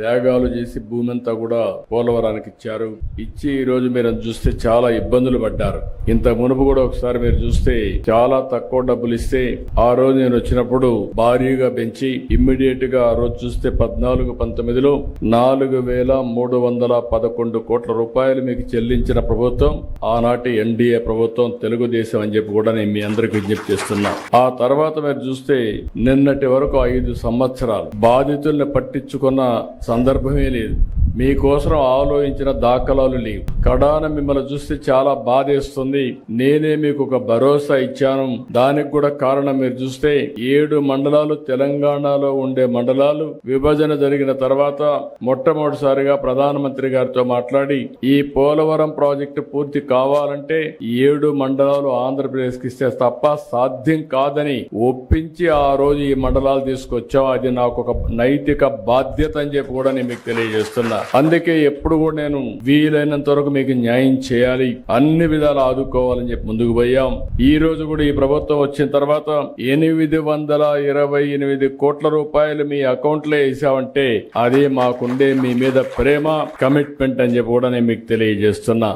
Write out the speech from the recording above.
త్యాగాలు చేసి భూమి అంతా కూడా పోలవరానికి ఇచ్చారు. ఇచ్చి ఈ రోజు మీరు చూస్తే చాలా ఇబ్బందులు పడ్డారు. ఇంత మునుపు కూడా ఒకసారి మీరు చూస్తే చాలా తక్కువ డబ్బులు ఇస్తే ఆ రోజు నేను వచ్చినప్పుడు భారీగా పెంచి ఇమ్మీడియట్గా ఆ రోజు చూస్తే పద్నాలుగు పంతొమ్మిదిలో నాలుగు వేల మూడు వందల పదకొండు కోట్ల రూపాయలు మీకు చెల్లించిన ప్రభుత్వం ఆనాటి ఎన్డీఏ ప్రభుత్వం తెలుగుదేశం అని చెప్పి కూడా నేను మీ అందరికి విజ్ఞప్తి చేస్తున్నా. ఆ తర్వాత మీరు చూస్తే నిన్నటి వరకు ఐదు సంవత్సరాలు బాధితుల్ని పట్టించుకున్న సందర్భమే లేదు. మీకోసం ఆలోచించిన దాఖలాలు లేవు. కడాన మిమ్మల్ని చూస్తే చాలా బాధేస్తుంది. నేనే మీకు ఒక భరోసా ఇచ్చాను. దానికి కూడా కారణం మీరు చూస్తే ఏడు మండలాలు తెలంగాణలో ఉండే మండలాలు. విభజన జరిగిన తర్వాత మొట్టమొదటిసారిగా ప్రధానమంత్రి గారితో మాట్లాడి ఈ పోలవరం ప్రాజెక్టు పూర్తి కావాలంటే ఏడు మండలాలు ఆంధ్రప్రదేశ్కి ఇస్తే తప్ప సాధ్యం కాదని ఒప్పించి ఆ రోజు ఈ మండలాలు తీసుకొచ్చాం అది నాకు ఒక నైతిక బాధ్యత అని చెప్పి కూడా నేను మీకు తెలియజేస్తున్నా. అందుకే ఎప్పుడు కూడా నేను వీలైనంత వరకు మీకు న్యాయం చేయాలి. అన్ని విధాలు ఆదుకోవాలని చెప్పి ముందుకు పోయాం. ఈ రోజు కూడా ఈ ప్రభుత్వం వచ్చిన తర్వాత ఎనిమిది వందల ఇరవై ఎనిమిది కోట్ల రూపాయలు మీ అకౌంట్లో వేసామంటే అదే మాకుండే మీ మీద ప్రేమ కమిట్మెంట్ అని చెప్పి కూడా నేను మీకు తెలియజేస్తున్నా.